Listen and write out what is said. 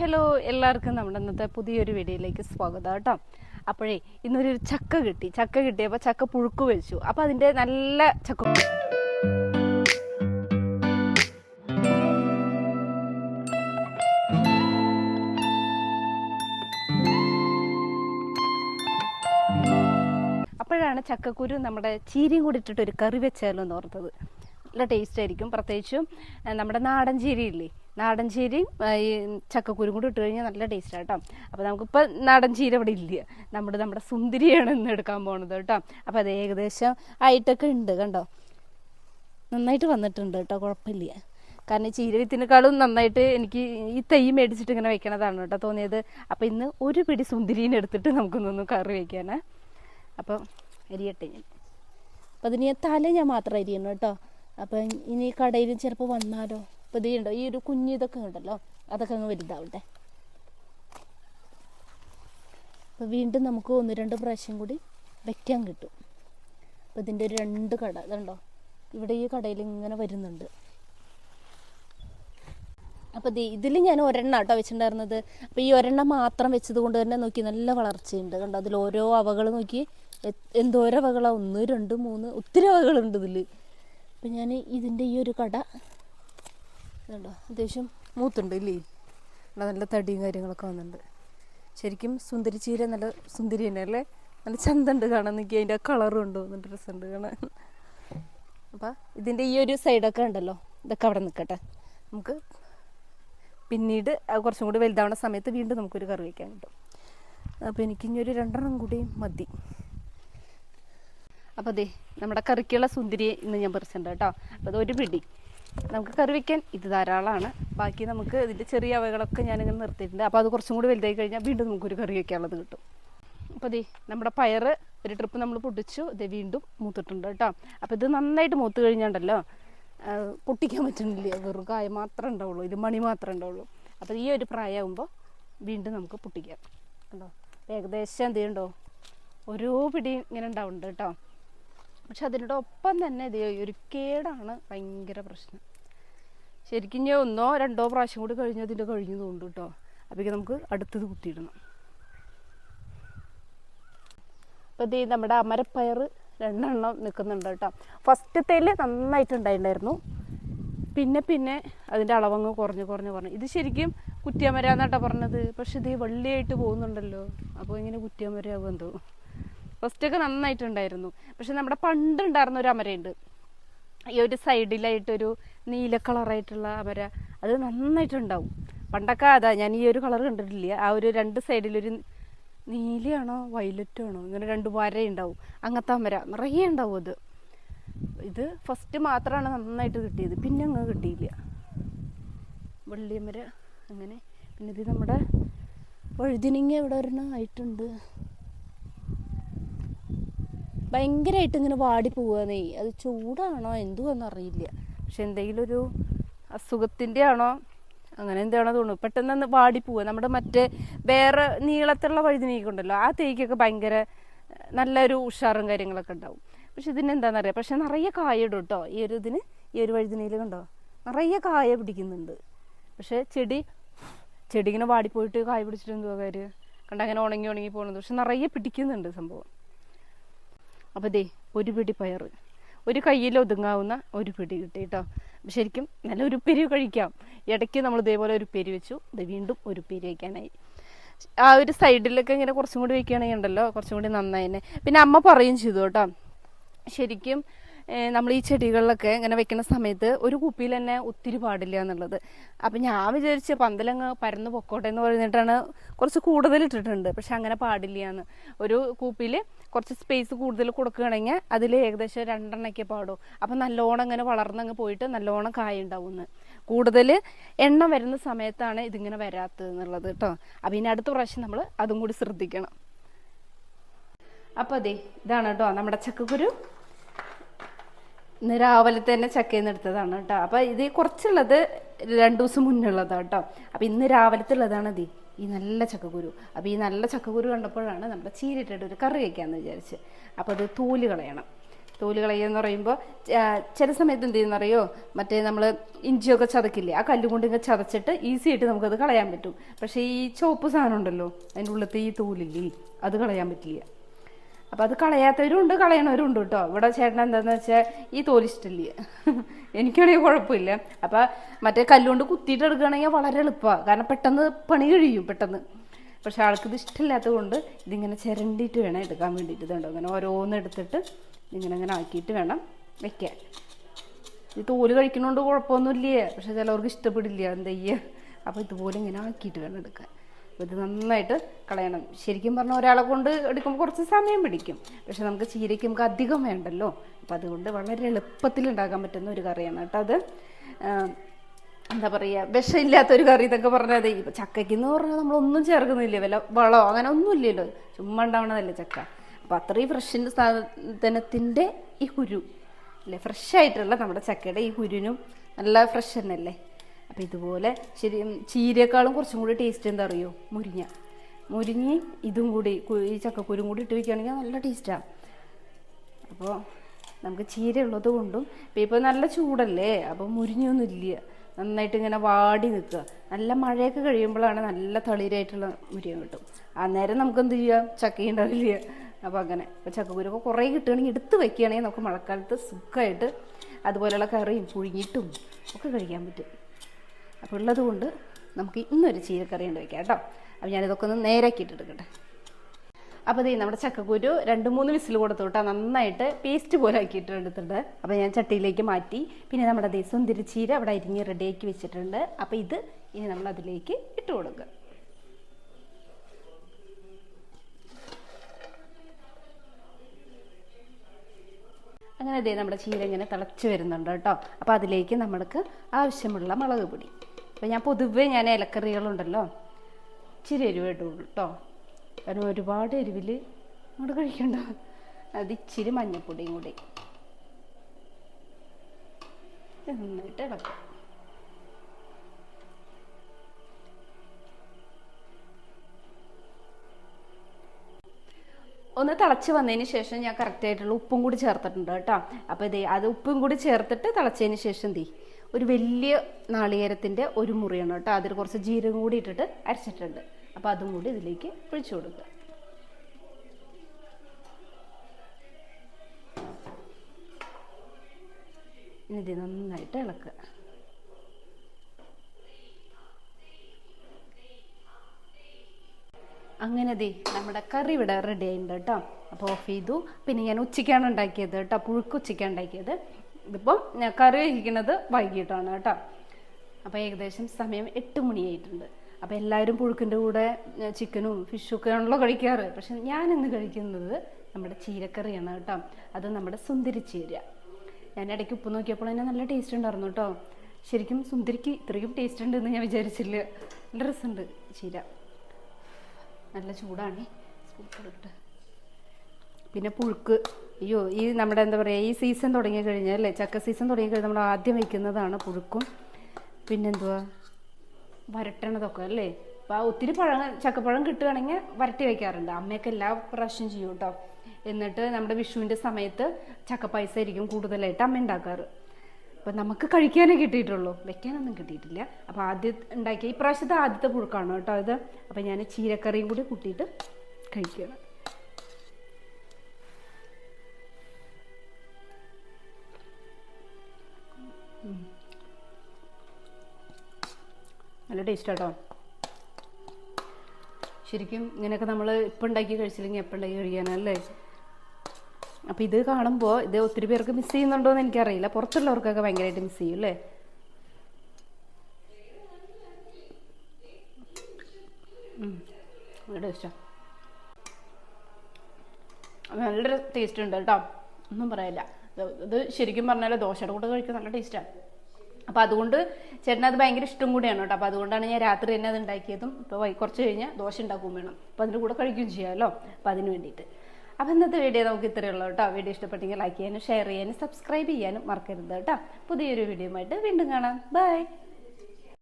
Hello എല്ലാവർക്കും നമ്മുടെ ഇന്നത്തെ പുതിയൊരു വീഡിയോയിലേക്ക് സ്വാഗതം കേട്ടോ. അപ്പോഴേ ഇന്നൊരു ചക്ക കിട്ടി. ചക്ക കിട്ടിയപ്പോൾ ചക്ക പുഴുക്ക് വെച്ചു. അപ്പോൾ അതിന്റെ നല്ല ചക്ക അപ്പോഴാണ് ചക്കക്കുരു നമ്മുടെ ചീരിയും കൂടി ഇട്ടിട്ട് ഒരു കറി വെച്ചാലോ എന്ന് ഓർത്തത്. നല്ല ടേസ്റ്റ് ആയിരിക്കും. പ്രത്യേകിച്ചും നമ്മുടെ നാടൻ ചീരി ഇല്ലേ? നാടൻ ചീരയും ഈ ചക്കക്കുരും കൂടി ഇട്ട് കഴിഞ്ഞാൽ നല്ല ടേസ്റ്റ് കേട്ടോ. അപ്പോൾ നമുക്കിപ്പോൾ നാടൻ ചീര ഇവിടെ ഇല്ല. നമ്മുടെ നമ്മുടെ സുന്ദരിയാണ് ഇന്ന് എടുക്കാൻ പോണത് കേട്ടോ. അപ്പോൾ അത് ഏകദേശം ആയിട്ടൊക്കെ ഉണ്ട് കണ്ടോ? നന്നായിട്ട് വന്നിട്ടുണ്ട് കേട്ടോ കുഴപ്പമില്ല. കാരണം ഈ ചീര വിത്തിനേക്കാളും നന്നായിട്ട് എനിക്ക് ഈ തൈ മേടിച്ചിട്ട് ഇങ്ങനെ വെക്കണതാണ് കേട്ടോ തോന്നിയത്. അപ്പോൾ ഇന്ന് ഒരു പിടി സുന്ദരീനെ എടുത്തിട്ട് നമുക്കൊന്നൊന്ന് കറി വയ്ക്കാനേ അപ്പോൾ അരിയട്ടെ ഞാൻ. അപ്പം അതിന് ഞാൻ തല ഞാൻ മാത്രം അരിയണം കേട്ടോ. അപ്പം ഇനി കടയിൽ ചിലപ്പോൾ വന്നാലോ? അപ്പോൾ ഇത് ഉണ്ടോ? ഈ ഒരു കുഞ്ഞ് ഇതൊക്കെ ഉണ്ടല്ലോ? അതൊക്കെ അങ്ങ് വലുതാവട്ടെ. അപ്പോൾ വീണ്ടും നമുക്ക് ഒന്ന് രണ്ട് പ്രാവശ്യം കൂടി വെക്കാൻ കിട്ടും. അപ്പോൾ ഇതിന്റെ രണ്ട് കട ഇതുണ്ടോ? ഇവിടെ ഈ കടയിൽ ഇങ്ങനെ വരുന്നുണ്ട്. അപ്പോൾ ഇതിൽ ഞാൻ ഒരെണ്ണം കേട്ടോ വെച്ചിട്ടുണ്ടായിരുന്നത്. അപ്പോൾ ഈ ഒരെണ്ണം മാത്രം വെച്ചത് കൊണ്ട് തന്നെ നോക്കി നല്ല വളർച്ചയുണ്ട്. കണ്ടോ? അതിൽ ഓരോ അവകൾ നോക്കി എന്തോരം അവകളാണ് ഒന്ന് രണ്ട് മൂന്ന് ഒത്തിരി അവകളുണ്ട് ഇതിൽ അപ്പം ഞാൻ ഇതിന്റെ ഈ ഒരു കട ഇതുണ്ടോ അത്യാവശ്യം മൂത്തുണ്ട് ഇല്ലേ നല്ല തടിയും കാര്യങ്ങളൊക്കെ വന്നിട്ടുണ്ട്. ശരിക്കും സുന്ദരി ചീര നല്ല സുന്ദരി തന്നെ അല്ലേ? നല്ല ചന്തണ്ട് കാണാൻ നിൽക്കുക അതിന്റെ കളറും ഉണ്ട്? എന്നിട്ട് രസമുണ്ട് കാണാൻ. അപ്പം ഇതിന്റെ ഈ ഒരു സൈഡൊക്കെ ഉണ്ടല്ലോ? ഇതൊക്കെ അവിടെ നിൽക്കട്ടെ നമുക്ക് പിന്നീട് കുറച്ചും കൂടി വലുതാവുന്ന സമയത്ത് വീണ്ടും നമുക്കൊരു കറി വയ്ക്കാൻ കിട്ടും അപ്പോൾ എനിക്ക് ഇനി ഒരു രണ്ടെണ്ണം കൂടി മതി. അപ്പോൾ അതെ നമ്മുടെ കറിക്കുള്ള സുന്ദരി ഇന്ന് ഞാൻ പറിച്ചിട്ടുണ്ട് കേട്ടോ. അപ്പോൾ അത് ഒരു പിടി. നമുക്ക് കറി വയ്ക്കാൻ ഇത് ധാരാളമാണ് ബാക്കി നമുക്ക് ഇതിന്റെ ചെറിയ അവകളൊക്കെ ഞാനിങ്ങനെ നിർത്തിയിട്ടുണ്ട്. അപ്പോൾ അത് കുറച്ചും കൂടി വലുതായി കഴിഞ്ഞാൽ വീണ്ടും നമുക്കൊരു കറി വയ്ക്കാനുള്ളത് കിട്ടും. അപ്പോൾ ദേ നമ്മുടെ പയറ് ഒരു ട്രിപ്പ് നമ്മൾ പൊട്ടിച്ചു. ഇത് വീണ്ടും മൂത്തിട്ടുണ്ട് കേട്ടോ. അപ്പോൾ ഇത് നന്നായിട്ട് മൂത്ത് കഴിഞ്ഞാണ്ടല്ലോ പൊട്ടിക്കാൻ പറ്റുന്നില്ല. വെറും കായ മാത്രമേ ഉണ്ടാവുള്ളൂ. ഇത് മണി മാത്രമേ ഉണ്ടാവുള്ളൂ. അപ്പോൾ ഈ ഒരു പ്രായമാകുമ്പോൾ വീണ്ടും നമുക്ക് പൊട്ടിക്കാം. കണ്ടോ? ഏകദേശം എന്ത് ചെയ്യണ്ടോ ഓരോ പിടി ഇങ്ങനെ ഉണ്ടാവുന്നുണ്ട് കേട്ടോ. പക്ഷെ അതിന്റെ ഒപ്പം തന്നെ ഇത് ഒരു കേടാണ് ഭയങ്കര പ്രശ്നം. ശരിക്കും ഞാൻ ഒന്നോ രണ്ടോ പ്രാവശ്യം കൂടി കഴിഞ്ഞ് അതിന്റെ കഴിഞ്ഞു തോന്നുന്നു കേട്ടോ. അപ്പോഴേക്കും നമുക്ക് അടുത്തത് കുത്തിയിടണം. അപ്പോൾ ഇത് നമ്മുടെ അമരപ്പയർ രണ്ടെണ്ണം നിൽക്കുന്നുണ്ട് കേട്ടോ. ഫസ്റ്റത്തേൽ നന്നായിട്ടുണ്ടായിട്ടുണ്ടായിരുന്നു. പിന്നെ പിന്നെ അതിന്റെ അളവങ്ങ് കുറഞ്ഞ് കുറഞ്ഞ് കുറഞ്ഞു. ഇത് ശരിക്കും കുറ്റിയമര എന്നാട്ടാ പറഞ്ഞത്. പക്ഷെ ഇത് വെള്ളിയായിട്ട് പോകുന്നുണ്ടല്ലോ. അപ്പോൾ ഇങ്ങനെ കുറ്റിയമരയാകും എന്തോ ഫസ്റ്റൊക്കെ നന്നായിട്ടുണ്ടായിരുന്നു. പക്ഷെ നമ്മുടെ പണ്ട് ഉണ്ടായിരുന്ന ഒരു അമരയുണ്ട്. ഈ ഒരു സൈഡിലായിട്ടൊരു നീല കളറായിട്ടുള്ള അമര അത് നന്നായിട്ടുണ്ടാവും. പണ്ടൊക്കെ അതാ ഞാൻ ഈ ഒരു കളർ കണ്ടിട്ടില്ല. ആ ഒരു രണ്ട് സൈഡിലൊരു നീലയാണോ വയലറ്റോ ആണോ ഇങ്ങനെ രണ്ട് വരയുണ്ടാവും. അങ്ങനത്തെ അമര നിറയെ ഉണ്ടാവും അത്. ഇത് ഫസ്റ്റ് മാത്രമാണ് നന്നായിട്ട് കിട്ടിയത്. പിന്നെ അങ്ങ് കിട്ടിയില്ല. വെള്ളിയമര അങ്ങനെ. പിന്നെ ഇത് നമ്മുടെ വഴുതിനിങ്ങ ഇവിടെ ഒരെണ്ണം ആയിട്ടുണ്ട്. ഭയങ്കരമായിട്ട് ഇങ്ങനെ വാടി പോവാന്നേ. അത് ചൂടാണോ? എന്തുവാന്ന് അറിയില്ല. പക്ഷെ എന്തെങ്കിലും ഒരു അസുഖത്തിന്റെ ആണോ അങ്ങനെ എന്താണോ തോന്നുന്നു. പെട്ടെന്ന് വാടി പോവുക നമ്മുടെ മറ്റേ വേറെ നീളത്തിലുള്ള വഴുതിനീക്ക ഉണ്ടല്ലോ ആ തേക്കൊക്കെ ഭയങ്കര നല്ലൊരു ഉഷാറും കാര്യങ്ങളൊക്കെ ഉണ്ടാവും. പക്ഷെ ഇതിന് എന്താണെന്നറിയാം പക്ഷെ നിറയെ കായ ഇടും കേട്ടോ ഈ ഒരു ഇതിന് ഈ ഒരു വഴുതിനയിൽ കണ്ടോ? നിറയെ കായ പിടിക്കുന്നുണ്ട്. പക്ഷെ ചെടി ചെടി ഇങ്ങനെ വാടിപ്പോയിട്ട് കായ പിടിച്ചിട്ട് എന്തുവാ കാര്യം? കണ്ട? അങ്ങനെ ഉണങ്ങി ഉണങ്ങി പോകുന്നത് പക്ഷെ നിറയെ പിടിക്കുന്നുണ്ട് സംഭവം. അപ്പോൾ ദേ ഒരു പിടി പയർ ഒരു കയ്യിൽ ഒതുങ്ങാവുന്ന ഒരു പിടി കിട്ടി കേട്ടോ ശരിക്കും നല്ല ഒരു പെരി കഴിക്കാം. ഇടയ്ക്ക് നമ്മൾ ഇതേപോലെ ഒരു പെരി വെച്ചു. ഇത് വീണ്ടും ഒരു പെരി വയ്ക്കാനായി ആ ഒരു സൈഡിലൊക്കെ ഇങ്ങനെ കുറച്ചും കൂടി വെക്കുകയാണെങ്കിൽ ഉണ്ടല്ലോ കുറച്ചും കൂടി നന്നായി പിന്നെ അമ്മ പറയും ചെയ്തു കേട്ടോ. ശരിക്കും നമ്മൾ ഈ ചെടികളിലൊക്കെ ഇങ്ങനെ വെക്കുന്ന സമയത്ത് ഒരു കുപ്പിയിൽ തന്നെ ഒത്തിരി പാടില്ല എന്നുള്ളത്. അപ്പം ഞാൻ വിചാരിച്ച പന്തലങ്ങ് പരന്ന് പൊക്കോട്ടെ എന്ന് പറഞ്ഞിട്ടാണ് കുറച്ച് കൂടുതൽ ഇട്ടിട്ടുണ്ട്. പക്ഷെ അങ്ങനെ പാടില്ല എന്ന്. ഒരു കൂപ്പിയിൽ കുറച്ച് സ്പേസ് കൂടുതൽ കൊടുക്കുകയാണെങ്കിൽ അതിൽ ഏകദേശം രണ്ടെണ്ണയ്ക്ക് പാടും. അപ്പം നല്ലോണം അങ്ങനെ വളർന്നങ്ങ് പോയിട്ട് നല്ലോണം കായ ഉണ്ടാവുമെന്ന് കൂടുതൽ എണ്ണ വരുന്ന സമയത്താണ് ഇതിങ്ങനെ വരാത്തത് എന്നുള്ളത് കേട്ടോ. അപ്പം ഇനി അടുത്ത പ്രാവശ്യം നമ്മൾ അതും കൂടി ശ്രദ്ധിക്കണം. അപ്പോൾ അതെ ഇതാണ് കേട്ടോ നമ്മുടെ ചക്കക്കുരു. ഇന്ന് രാവിലെ തന്നെ ചക്കയിൽ നിന്ന് എടുത്തതാണ് കേട്ടോ. അപ്പൊ ഇത് കുറച്ചുള്ളത് രണ്ടു ദിവസം മുന്നുള്ളതാണ് കേട്ടോ. അപ്പൊ ഇന്ന് രാവിലത്തെ ഉള്ളതാണ് ഇത് ഈ നല്ല ചക്കക്കുരു. അപ്പൊ ഈ നല്ല ചക്കക്കുരു കണ്ടപ്പോഴാണ് നമ്മുടെ ചീരിട്ടിട്ട് ഒരു കറി വയ്ക്കാമെന്ന് വിചാരിച്ച്. അപ്പൊ അത് തൂൽ കളയണം. തോൽ കളയുക എന്ന് പറയുമ്പോൾ ചില സമയത്ത് എന്ത് ചെയ്യുന്നറിയോ മറ്റേ നമ്മൾ ഇഞ്ചിയൊക്കെ ചതക്കില്ലേ ആ കല്ലുകൊണ്ട് ഇങ്ങനെ ചതച്ചിട്ട് ഈസി ആയിട്ട് നമുക്കത് കളയാൻ പറ്റും. പക്ഷേ ഈ ചോപ്പ് സാധനം ഉണ്ടല്ലോ അതിന്റെ ഉള്ളത്തെ ഈ തോലില്ലേ അത് കളയാൻ പറ്റില്ല. അപ്പം അത് കളയാത്തവരും ഉണ്ട് കളയണവരും ഉണ്ട് കേട്ടോ. ഇവിടെ ചേട്ടൻ എന്താന്ന് വെച്ചാൽ ഈ തോലിഷ്ടല്ലേ എനിക്കാണെങ്കിൽ കുഴപ്പമില്ല. അപ്പം മറ്റേ കല്ലുകൊണ്ട് കുത്തിയിട്ട് എടുക്കുകയാണെങ്കിൽ വളരെ എളുപ്പമാണ് കാരണം പെട്ടെന്ന് പണി കഴിയും പെട്ടെന്ന്. പക്ഷെ ആൾക്ക് ഇത് ഇഷ്ടമില്ലാത്തത് കൊണ്ട് ഇതിങ്ങനെ ചിരണ്ടിയിട്ട് വേണം എടുക്കാൻ വേണ്ടിയിട്ട്. ഇതുണ്ടോ? ഇങ്ങനെ ഓരോന്ന് എടുത്തിട്ട് ഇങ്ങനെ ഇങ്ങനെ ആക്കിയിട്ട് വേണം വെക്കാൻ. ഈ തോൽ കഴിക്കുന്നതുകൊണ്ട് കുഴപ്പമൊന്നുമില്ല? പക്ഷെ ചിലവർക്ക് ഇഷ്ടപ്പെടില്ല. എന്താ ചെയ്യുക അപ്പോൾ ഇതുപോലെ ഇങ്ങനെ ആക്കിയിട്ട് വേണം എടുക്കാൻ. ഇത് നന്നായിട്ട് കളയണം. ശരിക്കും പറഞ്ഞാൽ ഒരാളെ കൊണ്ട് എടുക്കുമ്പോൾ കുറച്ച് സമയം പിടിക്കും. പക്ഷെ നമുക്ക് ചീരയ്ക്ക് നമുക്ക് അധികം വേണ്ടല്ലോ. അപ്പം അതുകൊണ്ട് വളരെ എളുപ്പത്തിൽ ഉണ്ടാക്കാൻ പറ്റുന്ന ഒരു കറിയാണ് കേട്ടോ അത്. എന്താ പറയുക വിഷമില്ലാത്തൊരു കറി എന്നൊക്കെ പറഞ്ഞത് ഇപ്പം ചക്കയ്ക്ക് എന്ന് പറഞ്ഞാൽ നമ്മളൊന്നും ചേർക്കുന്നില്ല? വല്ല വളമോ അങ്ങനെ ഒന്നുമില്ലല്ലോ ചുമ്മാ ഉണ്ടാവണതല്ലേ ചക്ക. അപ്പം അത്രയും ഫ്രഷിന്റെ സാധനത്തിന്റെ ഈ കുരു. അല്ലേ? ഫ്രഷ് ആയിട്ടുള്ള നമ്മുടെ ചക്കയുടെ ഈ കുരുനും നല്ല ഫ്രഷ് തന്നെയല്ലേ? അപ്പം ഇതുപോലെ ശരി ചീരയേക്കാളും കുറച്ചും കൂടി ടേസ്റ്റ് എന്താ അറിയോ മുരിങ്ങ. മുരിങ്ങ ഇതും കൂടി ഈ ചക്കക്കുരും കൂടി ഇട്ട് വയ്ക്കുകയാണെങ്കിൽ നല്ല ടേസ്റ്റാണ് അപ്പോൾ നമുക്ക് ചീര ഉള്ളത് കൊണ്ടും ഇപ്പം ഇപ്പോൾ നല്ല ചൂടല്ലേ? അപ്പോൾ മുരിഞ്ഞൊന്നും ഇല്ല. നന്നായിട്ട് ഇങ്ങനെ വാടി നിൽക്കുക. നല്ല മഴയൊക്കെ കഴിയുമ്പോഴാണ് നല്ല തളിരായിട്ടുള്ള മുരിങ്ങ കിട്ടും. അന്നേരം നമുക്ക് എന്ത് ചെയ്യാം? ചക്ക ഉണ്ടാവില്ല. അപ്പോൾ അങ്ങനെ. ഇപ്പോൾ ചക്കക്കുരൊക്കെ കുറേ കിട്ടുകയാണെങ്കിൽ എടുത്ത് വയ്ക്കുകയാണെങ്കിൽ നമുക്ക് മഴക്കാലത്ത് സുഖമായിട്ട് അതുപോലെയുള്ള കറിയും പുഴുങ്ങിയിട്ടും ഒക്കെ കഴിക്കാൻ പറ്റും. അപ്പോൾ ഉള്ളത് കൊണ്ട് നമുക്ക് ഇന്നൊരു ചീരക്കറി ഉണ്ട് വെക്കാം കേട്ടോ. അപ്പോൾ ഞാനിതൊക്കെ ഒന്ന് നേരാക്കിയിട്ട് എടുക്കട്ടെ അപ്പോൾ ഇതേ നമ്മുടെ ചക്കക്കുരു രണ്ട് മൂന്ന് വിസിൽ കൊടുത്തു നന്നായിട്ട് പേസ്റ്റ് പോലെ ആക്കിയിട്ട് എടുത്തിട്ടുണ്ട് അപ്പോൾ ഞാൻ ചട്ടിയിലേക്ക് മാറ്റി. പിന്നെ നമ്മുടെ ദേ സുന്ദരിച്ചീര അവിടെ അരിഞ്ഞ് റെഡിയാക്കി വെച്ചിട്ടുണ്ട്. അപ്പോൾ ഇത് ഇനി നമ്മൾ അതിലേക്ക് ഇട്ട് കൊടുക്കുക. അങ്ങനെ ദേ നമ്മുടെ ചീര ഇങ്ങനെ തിളച്ച് വരുന്നുണ്ട് കേട്ടോ. അപ്പോൾ അതിലേക്ക് നമ്മൾക്ക് ആവശ്യമുള്ള മുളക് പൊടി. അപ്പോൾ ഞാൻ പൊതുവേ ഞാൻ ഇലക്കറികളുണ്ടല്ലോ ഇച്ചിരി എരിവ് ഇടുള്ളൂ കേട്ടോ കാരണം ഒരുപാട് എരിവിൽ അങ്ങോട്ട് കഴിക്കണ്ട. അത് ഇച്ചിരി മഞ്ഞൾപ്പൊടിയും കൂടി. നന്നായിട്ട് ഇളക്കാം. ഒന്ന് തിളച്ച് വന്നതിന് ശേഷം ഞാൻ കറക്റ്റ് ആയിട്ടുള്ള ഉപ്പും കൂടി ചേർത്തിട്ടുണ്ട് കേട്ടോ. അപ്പോൾ ഇതേ അത് ഉപ്പും കൂടി ചേർത്തിട്ട് തിളച്ചതിന് ശേഷം തീ ഒരു വലിയ നാളികേരത്തിന്റെ ഒരു മുറിയാണ് കേട്ടോ. അതിൽ കുറച്ച് ജീരകം കൂടി ഇട്ടിട്ട് അരച്ചിട്ടുണ്ട്. അപ്പോൾ അതും കൂടി ഇതിലേക്ക് ഒഴിച്ചു കൊടുക്കുക. ഇനി നന്നായിട്ട് ഇളക്കുക. അങ്ങനെ ദേ നമ്മുടെ കറി ഇവിടെ റെഡി ആയിട്ടുണ്ട് കേട്ടോ അപ്പോൾ ഓഫ് ചെയ്തു. പിന്നെ ഞാൻ ഉച്ചയ്ക്കാണ് ഉണ്ടാക്കിയത് കേട്ടോ പുഴുക്ക് ഉച്ചയ്ക്കാണ് ഉണ്ടാക്കിയത്. ഇതിപ്പോൾ ഞാൻ കറി വഹിക്കുന്നത് വൈകിട്ടാണ് കേട്ടോ അപ്പോൾ ഏകദേശം സമയം എട്ട് മണിയായിട്ടുണ്ട് അപ്പോൾ എല്ലാവരും പുഴുക്കിന്റെ കൂടെ ചിക്കനും ഫിഷും ഒക്കെ ആണല്ലോ കഴിക്കാറ്. പക്ഷെ ഞാൻ ഇന്ന് കഴിക്കുന്നത് നമ്മുടെ ചീരക്കറിയാണ് കേട്ടോ അത് നമ്മുടെ സുന്ദരി ചീര. ഞാൻ ഇടയ്ക്ക് ഉപ്പ് നോക്കിയപ്പോൾ തന്നെ നല്ല ടേസ്റ്റ് ഉണ്ടായിരുന്നു കേട്ടോ ശരിക്കും സുന്ദരിക്ക് ഇത്രയും ടേസ്റ്റ് ഉണ്ടെന്ന് ഞാൻ വിചാരിച്ചില്ല. നല്ല രസമുണ്ട് ചീര. നല്ല ചൂടാണ്. സൂപ്പറിട്ട്. പിന്നെ പുഴുക്ക്. അയ്യോ ഈ നമ്മുടെ എന്താ പറയുക ഈ സീസൺ തുടങ്ങി കഴിഞ്ഞാൽ അല്ലേ ചക്ക സീസൺ തുടങ്ങി കഴിഞ്ഞാൽ നമ്മൾ ആദ്യം വയ്ക്കുന്നതാണ് പുഴുക്കും. പിന്നെന്തുവാ? വരട്ടണതൊക്കെ അല്ലേ? അപ്പോൾ ഒത്തിരി പഴം ചക്കപ്പഴം കിട്ടുകയാണെങ്കിൽ വരട്ടി വയ്ക്കാറുണ്ട്. അമ്മയൊക്കെ എല്ലാ പ്രാവശ്യം ചെയ്യും കേട്ടോ എന്നിട്ട് നമ്മുടെ വിഷുവിന്റെ സമയത്ത് ചക്കപ്പായസം ആയിരിക്കും കൂടുതലായിട്ട് അമ്മ ഉണ്ടാക്കാറ്. അപ്പം നമുക്ക് കഴിക്കാനേ കിട്ടിയിട്ടുള്ളൂ. വെക്കാനൊന്നും കിട്ടിയിട്ടില്ല. അപ്പോൾ ആദ്യം ഉണ്ടാക്കിയ ഈ പ്രാവശ്യത്തെ ആദ്യത്തെ പുഴുക്കാണ് കേട്ടോ ഇത്. അപ്പം ഞാൻ ചീരക്കറിയും കൂടി കൂട്ടിയിട്ട് കഴിക്കുകയാണ്. നല്ല ടേസ്റ്റ് കേട്ടോ ശരിക്കും ഇങ്ങനെയൊക്കെ നമ്മൾ ഇപ്പം ഉണ്ടാക്കി കഴിച്ചില്ലെങ്കിൽ എപ്പോൾ ഉണ്ടാക്കി കഴിക്കാനല്ലേ അപ്പം ഇത് കാണുമ്പോൾ ഇത് ഒത്തിരി പേർക്ക് മിസ് ചെയ്യുന്നുണ്ടോ എന്ന് എനിക്കറിയില്ല. പുറത്തുള്ളവർക്കൊക്കെ ഭയങ്കരമായിട്ട് മിസ് ചെയ്യും അല്ലേ. നല്ല ടേസ്റ്റാ ഉണ്ട് കേട്ടോ. ഒന്നും പറയില്ല. ഇത് ശരിക്കും പറഞ്ഞാൽ ദോശയുടെ കൂടെ കഴിക്കാൻ നല്ല ടേസ്റ്റാണ് അപ്പോൾ അതുകൊണ്ട് ചേട്ടന് അത് ഭയങ്കര ഇഷ്ടം കൂടിയാണ് കേട്ടോ. അപ്പോൾ അതുകൊണ്ടാണ് ഞാൻ രാത്രി തന്നെ അത് ഉണ്ടാക്കിയതും. ഇപ്പോൾ വൈ കുറച്ച് കഴിഞ്ഞാൽ ദോശ ഉണ്ടാക്കുകയും വേണം. അപ്പോൾ അതിന്റെ കൂടെ കഴിക്കുകയും ചെയ്യാമല്ലോ അപ്പോൾ അതിന് വേണ്ടിയിട്ട്. അപ്പോൾ ഇന്നത്തെ വീഡിയോ നമുക്ക് ഇത്രയേ ഉള്ളൂ കേട്ടോ. വീഡിയോ ഇഷ്ടപ്പെട്ടെങ്കിൽ ലൈക്ക് ചെയ്യാനും ഷെയർ ചെയ്യാനും സബ്സ്ക്രൈബ് ചെയ്യാനും മറക്കരുത് കേട്ടോ. പുതിയൊരു വീഡിയോ വീണ്ടും കാണാം. ബൈ